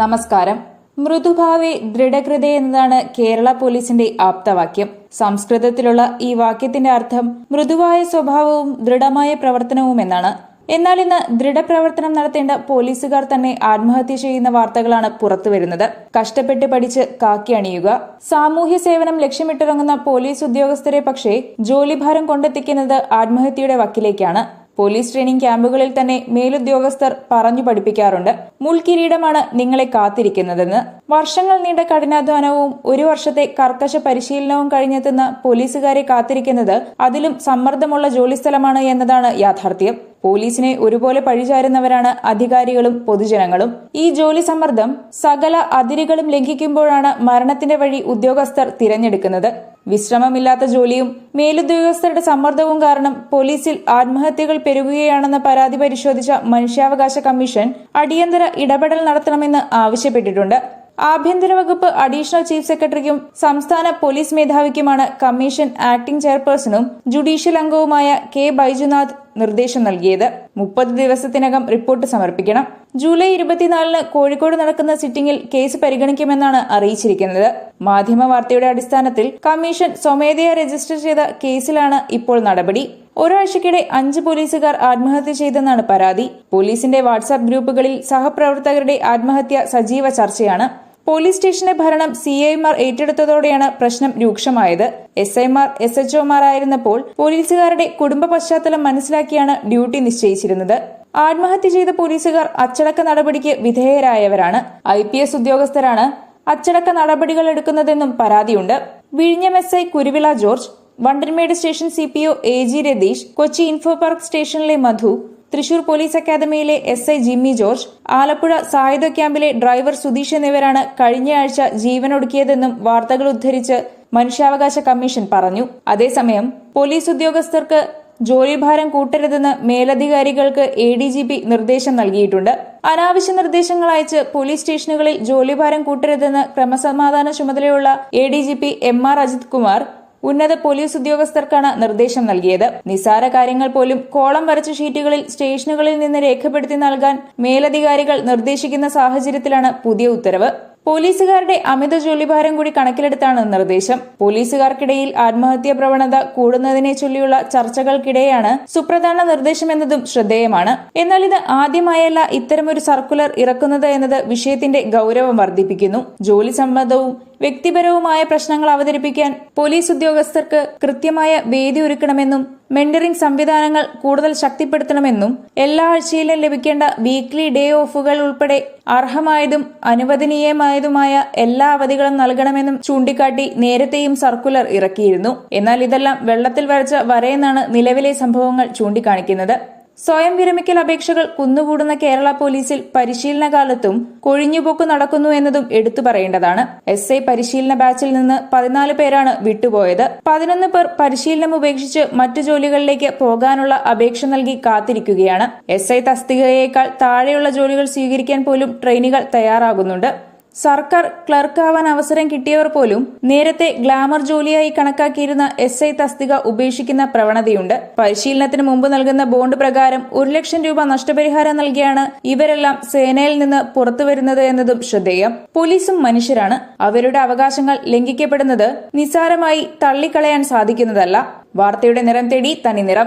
നമസ്കാരം. മൃദുഭാവേ ദൃഢകൃത എന്നതാണ് കേരള പോലീസിന്റെ ആപ്തവാക്യം. സംസ്കൃതത്തിലുള്ള ഈ വാക്യത്തിന്റെ അർത്ഥം മൃദുവായ സ്വഭാവവും ദൃഢമായ പ്രവർത്തനവും എന്നാണ്. എന്നാൽ ഇന്ന് ദൃഢപ്രവർത്തനം നടത്തേണ്ട പോലീസുകാർ തന്നെ ആത്മഹത്യ ചെയ്യുന്ന വാർത്തകളാണ് പുറത്തുവരുന്നത് കഷ്ടപ്പെട്ട് പഠിച്ച് കാക്കി അണിയുക. സാമൂഹ്യ സേവനം ലക്ഷ്യമിട്ടിറങ്ങുന്ന പോലീസ് ഉദ്യോഗസ്ഥരെ പക്ഷേ ജോലിഭാരം കൊണ്ടെത്തിക്കുന്നത് ആത്മഹത്യയുടെ വക്കിലേക്കാണ്. പോലീസ് ട്രെയിനിങ് ക്യാമ്പുകളിൽ തന്നെ മേലുദ്യോഗസ്ഥർ പറഞ്ഞു പഠിപ്പിക്കാറുണ്ട്. മുൾക്കിരീടമാണ് നിങ്ങളെ കാത്തിരിക്കുന്നതെന്ന്. വർഷങ്ങൾ നീണ്ട കഠിനാധ്വാനവും ഒരു വർഷത്തെ കർക്കശ പരിശീലനവും കഴിഞ്ഞെത്തുന്ന പോലീസുകാരെ കാത്തിരിക്കുന്നത് അതിലും സമ്മർദ്ദമുള്ള ജോലിസ്ഥലമാണ് എന്നതാണ് യാഥാർത്ഥ്യം. പോലീസിനെ ഒരുപോലെ പഴിചാരുന്നവരാണ് അധികാരികളും പൊതുജനങ്ങളും. ഈ ജോലി സമ്മർദ്ദം സകല അതിരുകളും ലംഘിക്കുമ്പോഴാണ് മരണത്തിന്റെ വഴി ഉദ്യോഗസ്ഥർ തിരഞ്ഞെടുക്കുന്നത്. വിശ്രമമില്ലാത്ത ജോലിയും മേലുദ്യോഗസ്ഥരുടെ സമ്മർദ്ദവും കാരണം പോലീസിൽ ആത്മഹത്യകൾ പെരുകുകയാണെന്ന പരാതി പരിശോധിച്ച മനുഷ്യാവകാശ കമ്മീഷൻ അടിയന്തര ഇടപെടൽ നടത്തണമെന്ന് ആവശ്യപ്പെട്ടിട്ടുണ്ട്. ആഭ്യന്തര വകുപ്പ് അഡീഷണൽ ചീഫ് സെക്രട്ടറിക്കും സംസ്ഥാന പോലീസ് മേധാവിക്കുമാണ് കമ്മീഷൻ ആക്ടിംഗ് ചെയർപേഴ്സണും ജുഡീഷ്യൽ അംഗവുമായ കെ ബൈജുനാഥ് നിർദ്ദേശം നൽകിയത്. മുപ്പത് ദിവസത്തിനകം റിപ്പോർട്ട് സമർപ്പിക്കണം. ജൂലൈ ഇരുപത്തിനാലിന് കോഴിക്കോട് നടക്കുന്ന സിറ്റിംഗിൽ കേസ് പരിഗണിക്കുമെന്നാണ് അറിയിച്ചിരിക്കുന്നത്. മാധ്യമ വാർത്തയുടെ അടിസ്ഥാനത്തിൽ കമ്മീഷൻ സ്വമേധയാ രജിസ്റ്റർ ചെയ്ത കേസിലാണ് ഇപ്പോൾ നടപടി. ഒരാഴ്ചക്കിടെ അഞ്ച് പോലീസുകാർ ആത്മഹത്യ ചെയ്തെന്നാണ് പരാതി. പോലീസിന്റെ വാട്സാപ്പ് ഗ്രൂപ്പുകളിൽ സഹപ്രവർത്തകരുടെ ആത്മഹത്യ സജീവ ചർച്ചയാണ്. പോലീസ് സ്റ്റേഷന്റെ ഭരണം സി ഐമാർ ഏറ്റെടുത്തതോടെയാണ് പ്രശ്നം രൂക്ഷമായത്. എസ് ഐമാർ എസ് എച്ച് ഒമാരായിരുന്നപ്പോൾ പോലീസുകാരുടെ കുടുംബ പശ്ചാത്തലം മനസ്സിലാക്കിയാണ് ഡ്യൂട്ടി നിശ്ചയിച്ചിരുന്നത്. ആത്മഹത്യ ചെയ്ത പോലീസുകാർ അച്ചടക്ക നടപടിക്ക് വിധേയരായവരാണ്. ഐ പി എസ് ഉദ്യോഗസ്ഥരാണ് അച്ചടക്ക നടപടികൾ എടുക്കുന്നതെന്നും പരാതിയുണ്ട്. വിഴിഞ്ഞം S I Kuruvila George Vandanmedu station C P O A G Ratheesh Kochi Infopark സ്റ്റേഷനിലെ Madhu Thrissur police അക്കാദമിയിലെ S I Jimmy George Alappuzha സായുധ ക്യാമ്പിലെ ഡ്രൈവർ സുധീഷ് എന്നിവരാണ് കഴിഞ്ഞയാഴ്ച ജീവനൊടുക്കിയതെന്നും വാർത്തകൾ ഉദ്ധരിച്ച് മനുഷ്യാവകാശ കമ്മീഷൻ പറഞ്ഞു. അതേസമയം പോലീസ് ഉദ്യോഗസ്ഥർക്ക് ജോലിഭാരം കൂട്ടരുതെന്ന് മേലധികാരികൾക്ക് എ ഡി ജി പി നിർദ്ദേശം നൽകിയിട്ടുണ്ട്. അനാവശ്യ നിർദ്ദേശങ്ങൾ അയച്ച് പോലീസ് സ്റ്റേഷനുകളിൽ ജോലിഭാരം കൂട്ടരുതെന്ന് ക്രമസമാധാന ചുമതലയുള്ള A D G P M R Ajith Kumar ഉന്നത പോലീസ് ഉദ്യോഗസ്ഥർക്കാണ് നിർദ്ദേശം നൽകിയത്. നിസാര കാര്യങ്ങൾ പോലും കോളം വരച്ച ഷീറ്റുകളിൽ സ്റ്റേഷനുകളിൽ നിന്ന് രേഖപ്പെടുത്തി നൽകാൻ മേലധികാരികൾ നിർദ്ദേശിക്കുന്ന സാഹചര്യത്തിലാണ് പുതിയ ഉത്തരവ്. പോലീസുകാരുടെ അമിത ജോലിഭാരം കൂടി കണക്കിലെടുത്താണ് നിർദ്ദേശം. പോലീസുകാർക്കിടയിൽ ആത്മഹത്യാ പ്രവണത കൂടുന്നതിനെ ചൊല്ലിയുള്ള ചർച്ചകൾക്കിടെയാണ് സുപ്രധാന നിർദ്ദേശമെന്നതും ശ്രദ്ധേയമാണ്. എന്നാൽ ഇത് ആദ്യമായല്ല ഇത്തരമൊരു സർക്കുലർ ഇറക്കുന്നത് എന്നത് വിഷയത്തിന്റെ ഗൗരവം വർദ്ധിപ്പിക്കുന്നു. ജോലി സംബന്ധവും വ്യക്തിപരവുമായ പ്രശ്നങ്ങൾ അവതരിപ്പിക്കാൻ പോലീസ് ഉദ്യോഗസ്ഥർക്ക് കൃത്യമായ വേദി ഒരുക്കണമെന്നും മെന്ററിംഗ് സംവിധാനങ്ങൾ കൂടുതൽ ശക്തിപ്പെടുത്തണമെന്നും എല്ലാ ആഴ്ചയിലും ലഭിക്കേണ്ട വീക്ക്ലി ഡേ ഓഫുകൾ ഉൾപ്പെടെ അർഹമായതും അനുവദനീയമായതുമായ എല്ലാ അവധികളും നൽകണമെന്നും ചൂണ്ടിക്കാട്ടി നേരത്തെയും സർക്കുലർ ഇറക്കിയിരുന്നു. എന്നാൽ ഇതെല്ലാം വെള്ളത്തിൽ വരച്ച വരയെന്നാണ് നിലവിലെ സംഭവങ്ങൾ ചൂണ്ടിക്കാണിക്കുന്നത്. സ്വയം വിരമിക്കൽ അപേക്ഷകൾ കുന്നുകൂടുന്ന കേരള പോലീസിൽ പരിശീലന കാലത്തും കൊഴിഞ്ഞുപോക്ക് നടക്കുന്നു എന്നതും എടുത്തു പറയേണ്ടതാണ്. എസ് ഐ പരിശീലന ബാച്ചിൽ നിന്ന് പതിനാല് പേരാണ് വിട്ടുപോയത്. പതിനൊന്ന് പേർ പരിശീലനം ഉപേക്ഷിച്ച് മറ്റു ജോലികളിലേക്ക് പോകാനുള്ള അപേക്ഷ നൽകി കാത്തിരിക്കുകയാണ്. എസ് ഐ തസ്തികയേക്കാൾ താഴെയുള്ള ജോലികൾ സ്വീകരിക്കാൻ പോലും ട്രെയിനുകൾ തയ്യാറാകുന്നുണ്ട്. സർക്കാർ ക്ലർക്കാവാൻ അവസരം കിട്ടിയവർ പോലും നേരത്തെ ഗ്ലാമർ ജോലിയായി കണക്കാക്കിയിരുന്ന എസ് ഐ തസ്തിക ഉപേക്ഷിക്കുന്ന പ്രവണതയുണ്ട്. പരിശീലനത്തിന് മുമ്പ് നൽകുന്ന ബോണ്ട് പ്രകാരം ഒരു ലക്ഷം രൂപ നഷ്ടപരിഹാരം നൽകിയാണ് ഇവരെല്ലാം സേനയിൽ നിന്ന് പുറത്തുവരുന്നത് എന്നതും ശ്രദ്ധേയം. പോലീസും മനുഷ്യരാണ്. അവരുടെ അവകാശങ്ങൾ ലംഘിക്കപ്പെടുന്നത് നിസ്സാരമായി തള്ളിക്കളയാൻ സാധിക്കുന്നതല്ല. വാർത്തയുടെ നിറം തേടി തനി നിറം